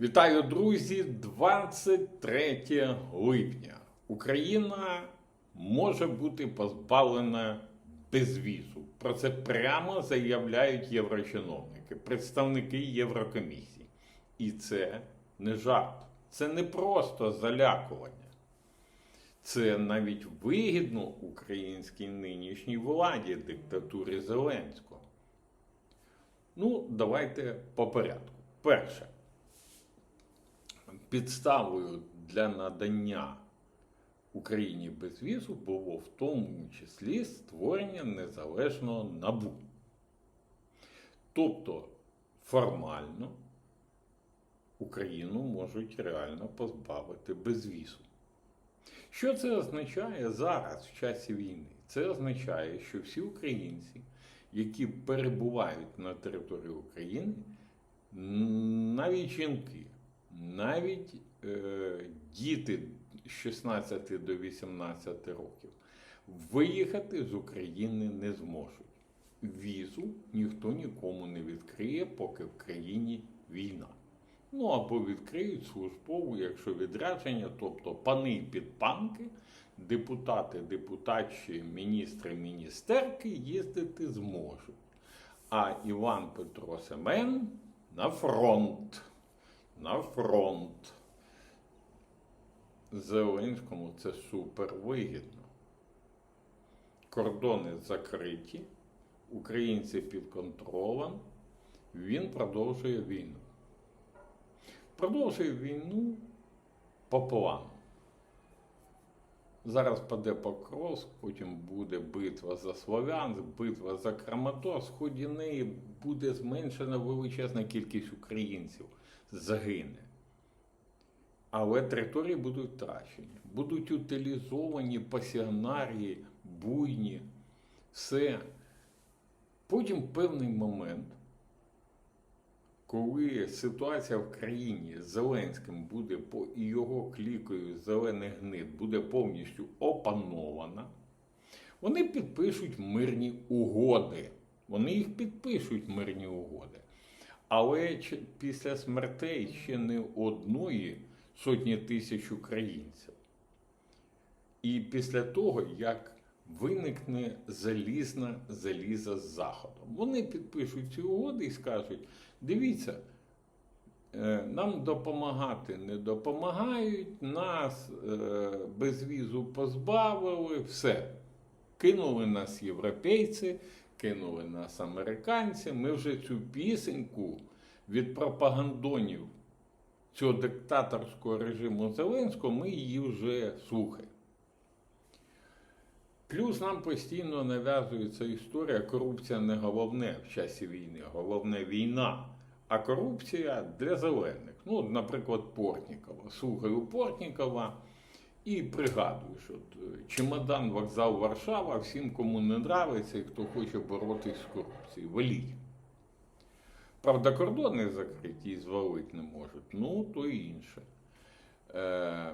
Вітаю, друзі! 23 липня. Україна може бути позбавлена безвізу. Про це прямо заявляють єврочиновники, представники Єврокомісії. І це не жарт, це не просто залякування. Це навіть вигідно українській нинішній владі диктатурі Зеленського. Ну, давайте по порядку. Перше, підставою для надання Україні безвізу було в тому числі створення незалежного набу. Тобто формально Україну можуть реально позбавити безвізу. Що це означає зараз, в часі війни? Це означає, що всі українці, які перебувають на території України, навіть жінки, навіть е, діти з 16 до 18 років, виїхати з України не зможуть. Візу ніхто нікому не відкриє, поки в країні війна. Ну або відкриють службову, якщо відрядження, тобто пани і підпанки, депутати, депутатші, міністри, міністерки їздити зможуть. А Іван Петро Семен на фронт. На фронт. Зеленському це супер вигідно. Кордони закриті, українці під контролем, він продовжує війну. Продовжує війну по плану. Зараз паде Покровськ, потім буде битва за Слов'янськ, битва за Краматорськ. Ході неї буде зменшена величезна кількість українців загине. Але території будуть втрачені, будуть утилізовані пасіонарії, буйні, все. Потім певний момент, коли ситуація в країні з Зеленським буде по і його клікою зелений гнид буде повністю опанована, вони підпишуть мирні угоди. Вони їх підпишуть мирні угоди. Але після смертей ще не одної сотні тисяч українців. І після того, як виникне залізна заліза з Заходом, вони підпишуть ці угоди і скажуть: дивіться, е, нам допомагати не допомагають, нас е, безвізу позбавили, все. Кинули нас європейці, кинули нас американці. Ми вже цю пісеньку від пропагандонів цього диктаторського режиму Зеленського, ми її вже слухаємо. Плюс нам постійно нав'язується історія, корупція не головне в часі війни, головне війна. А корупція для зелених. Ну, наприклад, Портнікова. Слухаю Портнікова і пригадую, що от, е, чемодан, вокзал Варшава, всім, кому не нравиться і хто хоче боротись з корупцією. Валіть. Правда, кордони закриті і звалити не можуть. Ну, то і інше. Е,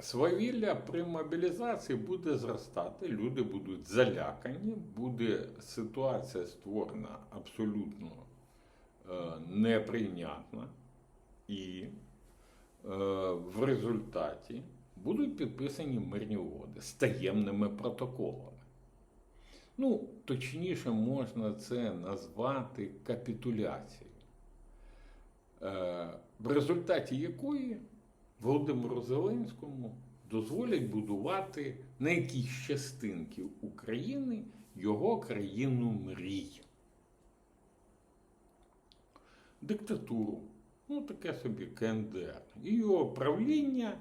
свавілля при мобілізації буде зростати, люди будуть залякані, буде ситуація створена абсолютно е, неприйнятна, і в результаті будуть підписані мирні угоди з таємними протоколами. Ну, точніше, можна це назвати капітуляцією, е, в результаті якої Володимиру Зеленському дозволять будувати на якійсь частинки України його країну мрій. Диктатуру, ну таке собі КНДР. І його правління,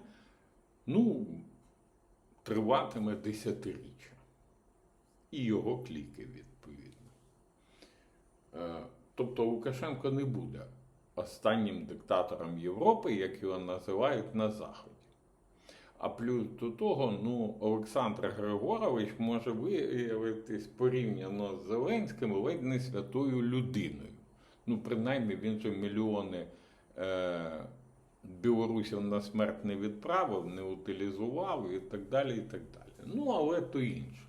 ну, триватиме десятиріччя. І його кліки, відповідно. Е, Тобто Лукашенко не буде останнім диктатором Європи, як його називають на Заході. А плюс до того, ну, Олександр Григорович може виявитись порівняно з Зеленським ледь не святою людиною. Ну, принаймні, він же мільйони білорусів на смерть не відправив, не утилізував і так далі. і так далі. Ну, але то інше.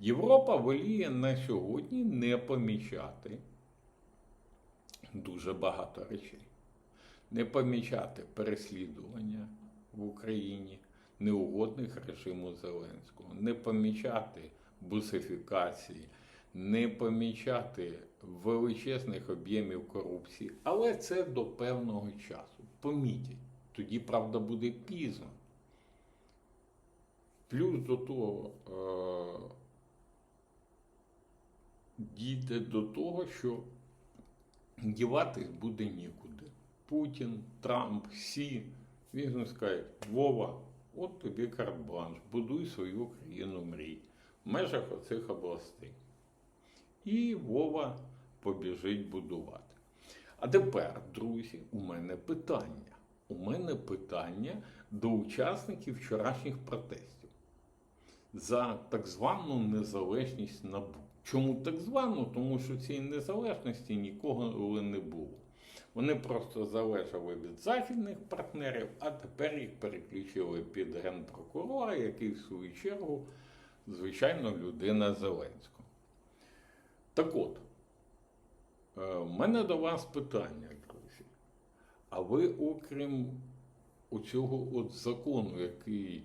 Європа воліє на сьогодні не помічати дуже багато речей. Не помічати переслідування в Україні неугодних режиму Зеленського, не помічати бусифікації, не помічати величезних об'ємів корупції, але це до певного часу. Помітять. Тоді, правда, буде пізно. Плюс до того е- дійде до того, що діватись буде нікуди. Путін, Трамп, Сі, він скаже, Вова, от тобі карт-бланш, будуй свою країну мрій в межах оцих областей. І Вова побіжить будувати. А тепер, друзі, у мене питання. У мене питання до учасників вчорашніх протестів за так звану незалежність НАБУ. Чому так звану? Тому що цієї незалежності ніколи не було. Вони просто залежали від західних партнерів, а тепер їх переключили під генпрокурора, який в свою чергу, звичайно, людина Зеленського. Так от, е, в мене до вас питання, друзі. А ви, окрім оцього от закону, який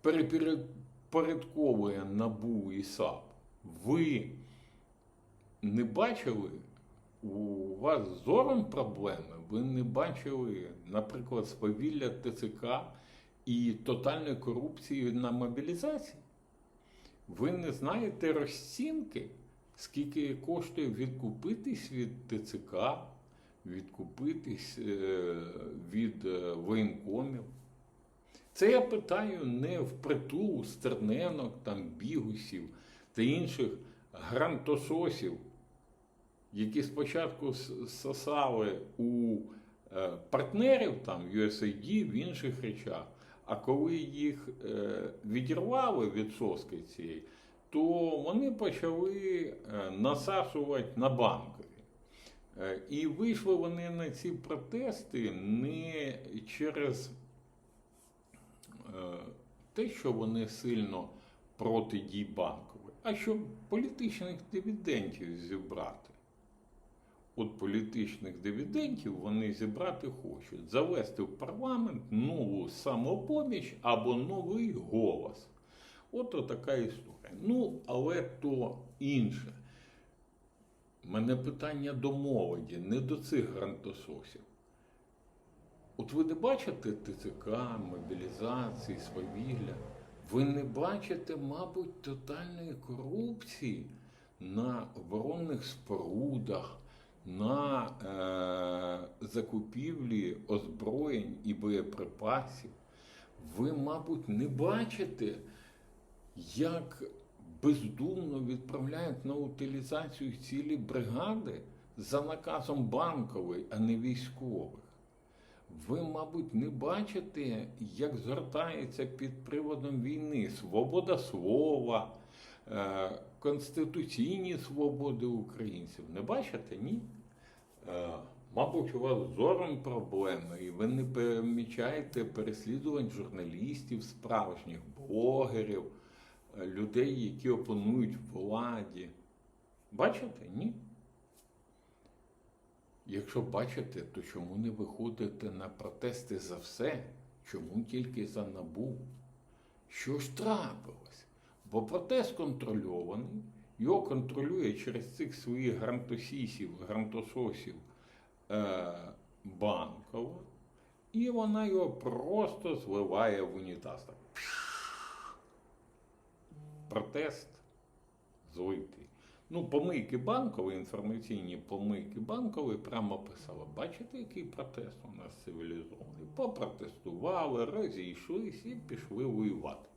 перепорядковує НАБУ і САП, ви не бачили у вас зором проблеми? Ви не бачили, наприклад, свавілля ТЦК і тотальної корупції на мобілізації? Ви не знаєте розцінки, скільки коштує відкупитись від ТЦК, відкупитись е, від е, воєнкомів? Це я питаю не впритул стерненок, там, бігусів та інших грантососів, які спочатку сосали у е, партнерів там, USAID, в інших речах, а коли їх відірвали від соски цієї, то вони почали е, насаджувати на банкові. Е, І вийшли вони на ці протести не через е, те, що вони сильно проти дій банкової, а щоб політичних дивідендів зібрати. От політичних дивідендів вони зібрати хочуть, завести в парламент нову самопоміч або новий голос. От така історія. Ну, але то інше. У мене питання до молоді, не до цих грантососів. От ви не бачите ТЦК, мобілізації, свавілля. Ви не бачите, мабуть, тотальної корупції на оборонних спорудах, на е, закупівлі озброєнь і боєприпасів. Ви, мабуть, не бачите, як бездумно відправляють на утилізацію цілі бригади за наказом банкової, а не військових. Ви, мабуть, не бачите, як згортається під приводом війни свобода слова, е, конституційні свободи українців. Не бачите? Ні? Е, Мабуть, у вас зором проблеми, і ви не помічаєте переслідувань журналістів, справжніх блогерів, людей, які опонують владі. Бачите? Ні? Якщо бачите, то чому не виходите на протести за все? Чому тільки за набу? Що ж трапилось? Бо протест контрольований, його контролює через цих своїх грантосісів, грантососів е, банкова, і вона його просто зливає в унітаз. Так. Протест злитий. Ну, помийки банкові, інформаційні помийки банкові прямо писали. Бачите, який протест у нас цивілізований? Попротестували, розійшлись і пішли воювати.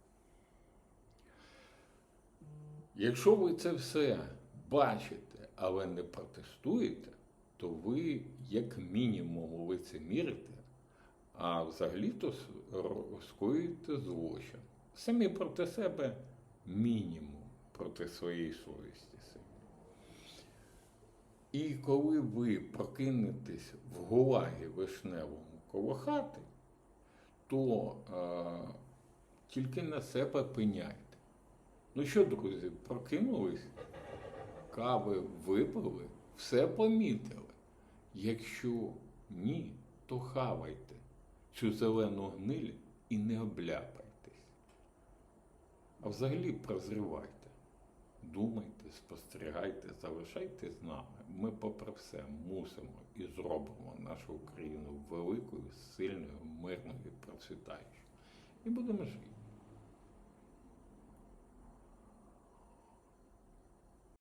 Якщо ви це все бачите, але не протестуєте, то ви, як мінімум, лицемірите, а взагалі-то скоюєте злочин. Самі проти себе мінімум, проти своєї совісті. самі. І коли ви прокинетесь в гулагі вишневому коло хати, то е, тільки на себе пеняйте. Ну що, друзі, прокинулись, кави випили, все помітили. Якщо ні, то хавайте цю зелену гниль і не обляпайтесь. А взагалі прозрівайте. Думайте, спостерігайте, залишайте з нами. Ми, попри все, мусимо і зробимо нашу Україну великою, сильною, мирною процвітаючою. І будемо жити.